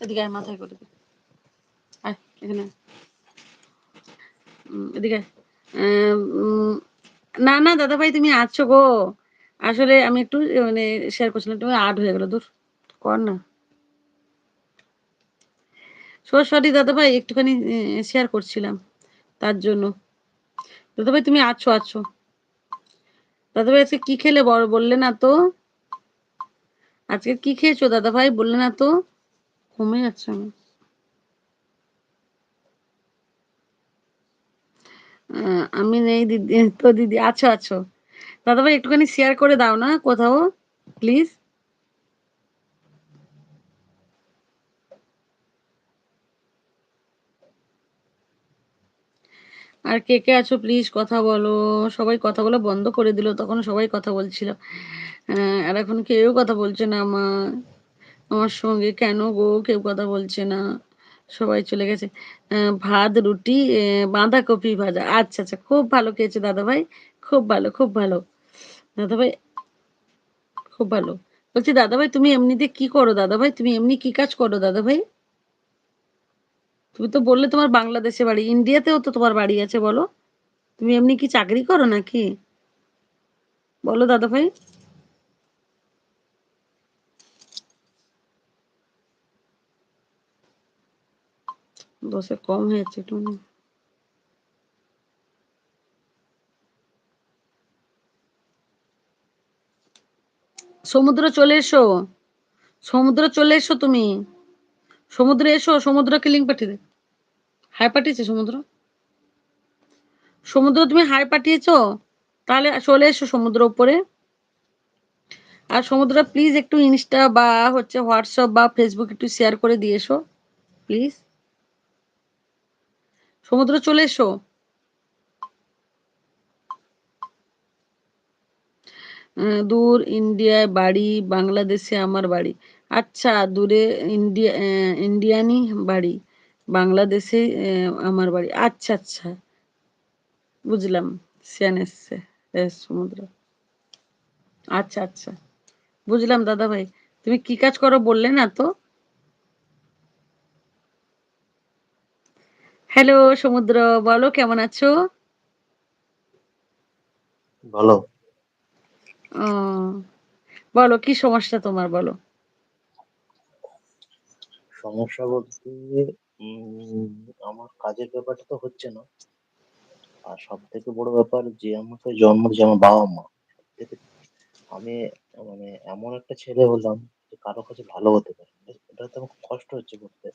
এদিকে মাথায় করে এখানে এদিকে না, না দাদাভাই তুমি আছো গো। আসলে আমি একটু মানে শেয়ার করছিলাম। তুমি আড হয়ে গেলো ধুর! কর না। সরি দাদাভাই একটুখানি শেয়ার করছিলাম। তার জন্য। দাদাভাই তুমি আছো, আছো। দাদাভাই আজকে কি খেলে বড় বললে না তো? আজকে কি খেয়েছো দাদাভাই বললে না তো? ঘুমিয়ে যাচ্ছি আমি। নেই দিদি তো দিদি আছো, আছো। দাদাভাই একটুখানি শেয়ার করে দাও না কোথাও প্লিজ। আর কে, কে আছো প্লিজ কথা বলো। সবাই কথা বলা বন্ধ করে দিল। তখন সবাই কথা বলছিল। আর এখন কেউ কথা বলছে না আমার। আমার সঙ্গে কেন গো কেউ কথা বলছে না। সবাই চলে গেছে। ভাত, রুটি, বাঁধাকপি ভাজা। আচ্ছা, আচ্ছা খুব ভালো খেয়েছো দাদাভাই। খুব ভালো, খুব ভালো। দাদাভাই খুব ভালো। বলছি দাদাভাই তুমি এমনিতে কি করো দাদাভাই? তুমি এমনি কি কাজ করো দাদাভাই? তুমি তো বললে তোমার বাংলাদেশে বাড়ি। ইন্ডিয়াতেও তো তোমার বাড়ি আছে বলো? তুমি এমনি কি চাকরি করো নাকি? বলো দাদাভাই? দোসে কম হয়েছে একটুখানি। সমুদ্র চলে এসো। সমুদ্র চলে এসো তুমি। সমুদ্রে এসো, সমুদ্রকে লিঙ্ক পাঠিয়ে দে। হাই পাঠিয়েছে সমুদ্র? সমুদ্র তুমি হাই পাঠিয়েছো? তাহলে চলে এসো সমুদ্র উপরে। আর সমুদ্র প্লিজ একটু ইনস্টা বা হচ্ছে হোয়াটসঅ্যাপ বা ফেসবুক একটু শেয়ার করে দিয়ে এসো। প্লিজ। সমুদ্র চলে এসো। দূর ইন্ডিয়ায় বাড়ি, বাংলাদেশে আমার বাড়ি। আচ্ছা দূরে ইন্ডিয়া অ্যা ইন্ডিয়ানই বাড়ি। বাংলাদেশে আমার বাড়ি। আচ্ছা, আচ্ছা। বুঝলাম। সিয়ান এসছে। এস সমুদ্র। আচ্ছা, আচ্ছা। বুঝলাম দাদাভাই। তুমি কি কাজ করো বললে না তো? হ্যালো সমুদ্র বলো কেমন আছো? বলো বলো কি সমস্যা তোমার বলো? সমস্যা বলতে আমার কাজের ব্যাপারটা তো হচ্ছে না। আর সব থেকে বড় ব্যাপার যে আমাকে জন্ম দিয়েছে আমার বাবা-মা। আমি মানে এমন একটা ছেলে হলাম যে কারও কাছে ভালো হতে পারে না। এটা তো আমার খুব কষ্ট হচ্ছে বলতে।